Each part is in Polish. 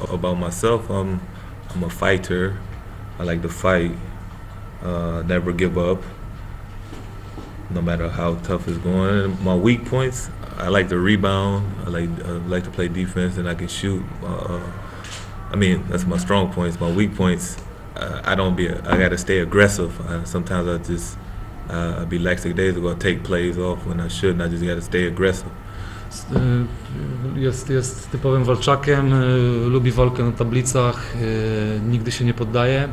About myself, I'm I'm a fighter. I like to fight. Uh, never give up, no matter how tough it's going. My weak points, I like to rebound. I like like to play defense, and I can shoot. Uh, I mean, that's my strong points. My weak points, uh, I don't be. I got to stay aggressive. Sometimes I just uh, I be lackadaisical. I take plays off when I shouldn't. I just got to stay aggressive. Y, Jest, jest typowym walczakiem, y, lubi walkę na tablicach, y, nigdy się nie poddaje.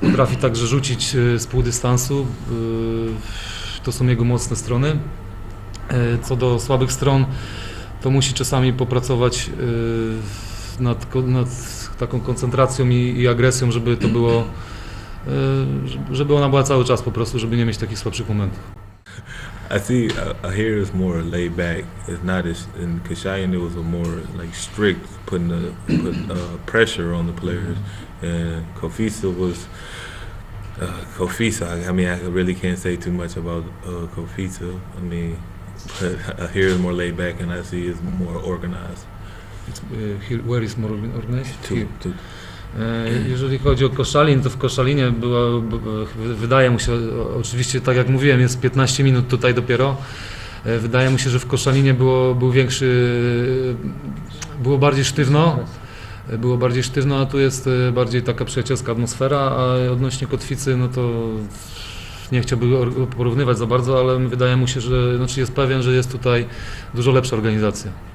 Potrafi także rzucić z pół dystansu. To są jego mocne strony. Co do słabych stron, to musi czasami popracować nad, nad taką koncentracją i, i agresją, żeby to było, żeby ona była cały czas po prostu, żeby nie mieć takich słabszych momentów. I see. I, I hear it's more laid back. It's not as in Kashayan. It was a more like strict, putting the putting uh, pressure on the players. And Kofisa was uh, Kofisa. I, mean, I really can't say too much about uh, Kofisa. I mean, but I hear it's more laid back, and I see it's more organized. Y, here- Where is more organized? To, Here. E, Jeżeli chodzi o Koszalin, to w Koszalinie była, b- b- wydaje mu się, oczywiście tak jak mówiłem, jest 15 minut tutaj dopiero, E, wydaje mu się, że w Koszalinie było, był większy, było bardziej sztywno, E, było bardziej sztywno, a tu jest bardziej taka przyjacielska atmosfera, a odnośnie Kotwicy, no to nie chciałbym or- porównywać za bardzo, ale wydaje mu się, że, znaczy jest pewien, że jest tutaj dużo lepsza organizacja.